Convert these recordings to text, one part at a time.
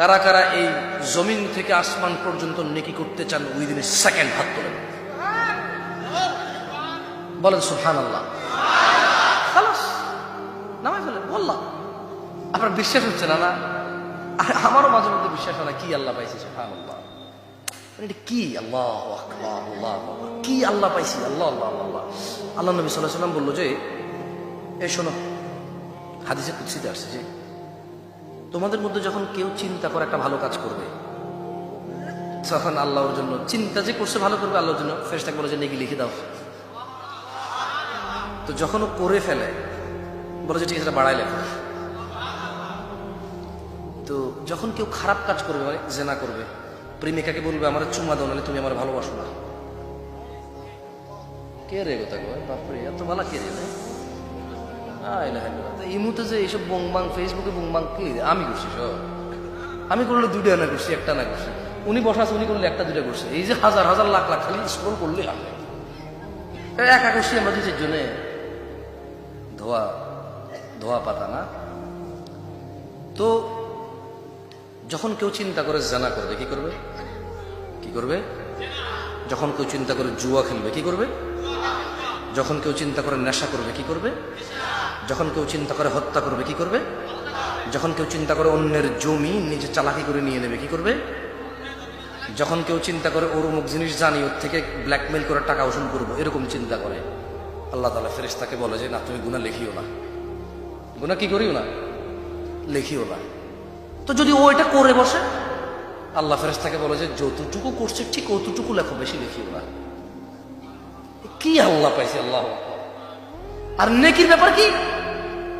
কারা কারা এই জমিন থেকে আসমান পর্যন্ত নেকি করতে চান ওই দিনের সেকেন্ড হাত তোলেন। বলেন সুহান আল্লাহ বললাম আপনার বিশ্বাস হচ্ছে না না? আমারও মাঝে মধ্যে বিশ্বাস হয় না, কি আল্লাহ পাইছি সুহান আল্লাহ মানে এটা কি? আল্লাহ আল্লাহ। কি আল্লাহ পাইছি? আল্লাহ আল্লাহ আল্লাহ আল্লাহ। নবী সাল্লাহ সাল্লাম বলল যে এ শোনো, হাদিসে কুৎসিতে আসছে যে তোমাদের মধ্যে যখন কেউ চিন্তা করে একটা ভালো কাজ করবে, তখন আল্লাহর জন্য চিন্তা যে করছে ভালো করবে আল্লাহর জন্য, ফেরেশতাকে বলে যে, নেকি লিখে দাও। তো যখন ও করে ফেলে, বলে যে, ঠিক আছে বাড়াই লেখো। তো যখন কেউ খারাপ কাজ করবে মানে জেনা করবে প্রেমিকাকে বলবে, আমার চুমা দাও, নাহলে তুমি আমার ভালোবাসো না। কে রে গো বাপরে, এত ভালো কে রে এই মুহূর্তে যে এইসব বংবাং ফেসবুকে বংবাং কে আমি করছি সব। আমি করলে দুইটা না করছি, একটা না করছি। উনি বসা আছে, উনি করলে একটা, দুইটা করছে। এই যে হাজার হাজার লাখ লাখ, খালি স্ক্রোল করলে আমি একা করছি আমরা দুই জনে ধোয়া ধোয়া পাতা, না? তো যখন কেউ চিন্তা করে জানা করবে, কি করবে? কি করবে? যখন কেউ চিন্তা করে জুয়া খেলবে, কি করবে? যখন কেউ চিন্তা করে নেশা করবে, কি করবে? যখন কেউ চিন্তা করে হত্যা করবে, কি করবে? যখন কেউ চিন্তা করে অন্যের জমি নিজে চালাকি করে নিয়ে নেবে, কি করবে? যখন কেউ চিন্তা করে ওর অমুক জিনিস জানি, ওর থেকে ব্ল্যাকমেল করে টাকা ওষুধ করব, এরকম চিন্তা করে। আল্লাহ তালা ফেরেশতাকে বলে যে, না, তুমি গুণা লিখিও না। গুণা কি করিও না? লিখিও না। তো যদি ও এটা করে বসে, আল্লাহ ফেরেশতাকে বলে যে, যতটুকু করছে, ঠিক অতটুকু লেখো, বেশি লিখিও না। কি আল্লাহ পাইছে, আল্লাহ আর নেকির ব্যাপার কি?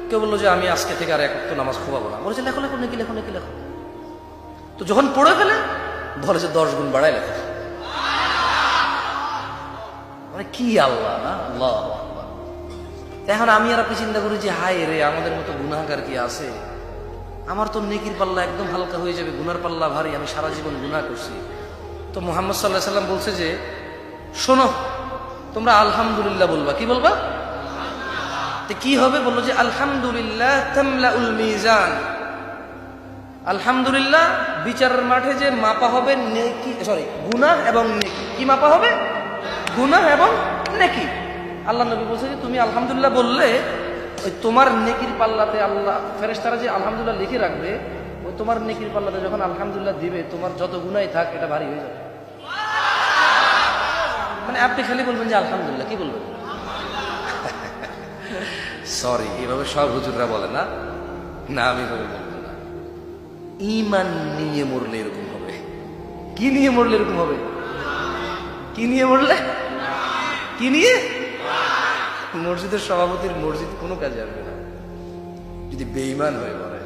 কেউ বলল যে, আমি আজকে থেকে আর এক নামাজ খোয়াবো না। বলেছে, লেখো লেখো, নেকি লেখো নেকি, লেখো। তো যখন পড়ে ফেলে বলে যে দশ গুণ বাড়ায় লেখো। মানে কি আল্লাহ না? আল্লাহ। এখন আমি আর আপনি চিন্তা করি যে, হায় রে, আমাদের মতো গুনাহগার কি আছে? আমার তো নেকির পাল্লা একদম হালকা হয়ে যাবে, গুনার পাল্লা ভারী, আমি সারা জীবন গুনাহ করছি। তো মোহাম্মদ সাল্লাহ সাল্লাম বলছে যে, শোনো তোমরা আলহামদুলিল্লাহ বলবা। কি বলবা? কি হবে? বলল যে, আলহামদুলিল্লাহ তামলাউল মিজান। আলহামদুলিল্লাহ বিচারের মাঠে যে মাপা হবে নেকি সরি গুনাহ এবং নেকি। কি মাপা হবে? গুনাহ এবং নেকি। আল্লাহ নবী বলছে যে, তুমি আলহামদুলিল্লাহ বললে, ওই তোমার নেকির পাল্লাতে আল্লাহ, ফেরেশতারা যে আলহামদুলিল্লাহ লিখে রাখবে, ওই তোমার নেকির পাল্লাতে যখন আলহামদুলিল্লাহ দিবে, তোমার যত গুনাই থাক, এটা ভারী হয়ে যাবে। মানে আপনি খালি বলবেন যে আলহামদুলিল্লাহ, কি বলবেন? সরি এভাবে সব হুজুররা বলে না। না, আমি বলব ইমান নিয়ে মরলে এরকম হবে। কি নিয়ে মরলে এরকম হবে? কি নিয়ে মরলে? কি নিয়ে? মসজিদের সভাপতির মসজিদ কোনো কাজে আসবে না। যদি বেইমান হয়ে বলে